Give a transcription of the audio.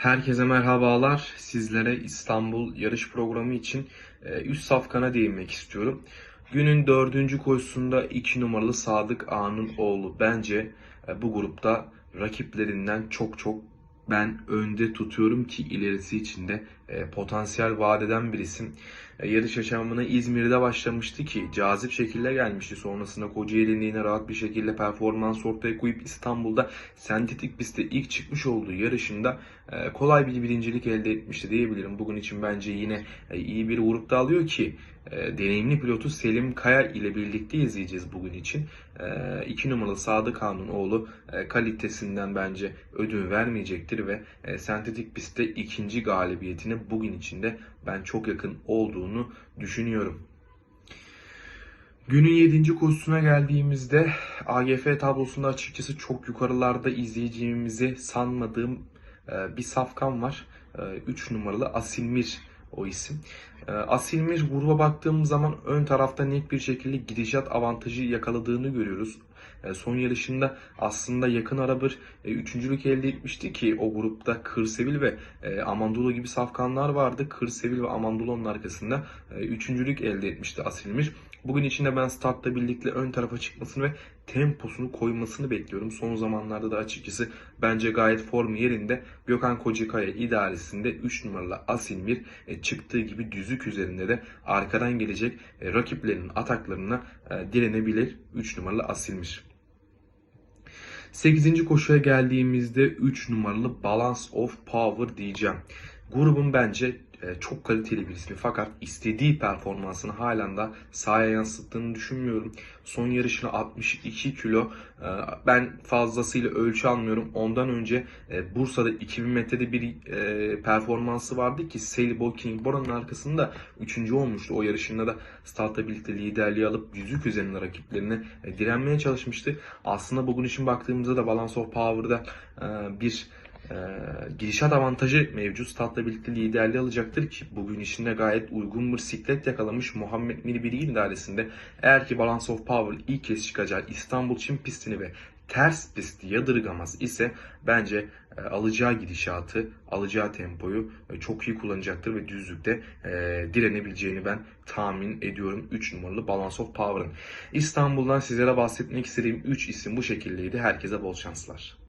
Herkese merhabalar. Sizlere İstanbul yarış programı için e, üst safkana değinmek istiyorum. Günün dördüncü koşusunda 2 numaralı Sadık Ağa'nın oğlu bence e, bu grupta rakiplerinden çok çok ben önde tutuyorum ki ilerisi için de e, potansiyel vaat eden bir isim. E, yarış yaşamına İzmir'de başlamıştı ki cazip şekilde gelmişti. Sonrasında Kocaeli'nin yine rahat bir şekilde performans ortaya koyup İstanbul'da sentetik pistte ilk çıkmış olduğu yarışında e, kolay bir birincilik elde etmişti diyebilirim. Bugün için bence yine e, iyi bir grupta alıyor ki deneyimli pilotu Selim Kaya ile birlikte izleyeceğiz bugün için. 2 numaralı Sadık Han'ın oğlu e, kalitesinden bence ödün vermeyecektir ve e, sentetik pistte ikinci galibiyetine bugün içinde ben çok yakın olduğunu düşünüyorum. Günün 7. koşusuna geldiğimizde AGF tablosunda açıkçası çok yukarılarda izleyeceğimizi sanmadığım e, bir safkan var. 3 numaralı Asilmir o isim. E, Asilmir gruba baktığımız zaman ön tarafta net bir şekilde gidişat avantajı yakaladığını görüyoruz. E, Son yarışında aslında yakın ara bir e, üçüncülük elde etmişti ki o grupta Kırsevil ve e, Amandulo gibi safkanlar vardı. Kırsevil ve Amandulo'nun arkasında üçüncülük elde etmişti Asilmir. Bugün içinde ben startta birlikte ön tarafa çıkmasını ve temposunu koymasını bekliyorum. Son zamanlarda da açıkçası bence gayet formu yerinde. Gökhan Kocakaya idaresinde 3 numaralı Asilmir çıktığı gibi düzlük üzerinde de arkadan gelecek rakiplerinin ataklarına direnebilir 3 numaralı Asilmir. 8. koşuya geldiğimizde 3 numaralı Balance of Power diyeceğim. Grubun bence e, çok kaliteli bir ismi fakat istediği performansını halen de sahaya yansıttığını düşünmüyorum. Son yarışını 62 kilo e, ben fazlasıyla ölçü almıyorum. Ondan önce e, Bursa'da 2000 metrede bir performansı vardı ki Sailboy King Bora'nın arkasında 3. olmuştu. O yarışında da startla birlikte liderliği alıp yüzük üzerinde rakiplerine direnmeye çalışmıştı. Aslında bugün için baktığımızda da Balance of Power'da bir e, gidişat avantajı mevcut. Stat'la birlikte liderliği alacaktır ki bugün içinde gayet uygun bir siklet yakalamış Muhammed Mirbiri idaresinde. Eğer ki Balance of Power ilk kez çıkacağı İstanbul Çin pistini ve ters pisti yadırgamaz ise bence e, alacağı gidişatı, alacağı tempoyu e, çok iyi kullanacaktır ve düzlükte e, direnebileceğini ben tahmin ediyorum 3 numaralı Balance of Power'ın. İstanbul'dan sizlere bahsetmek istediğim 3 isim bu şekildeydi. Herkese bol şanslar.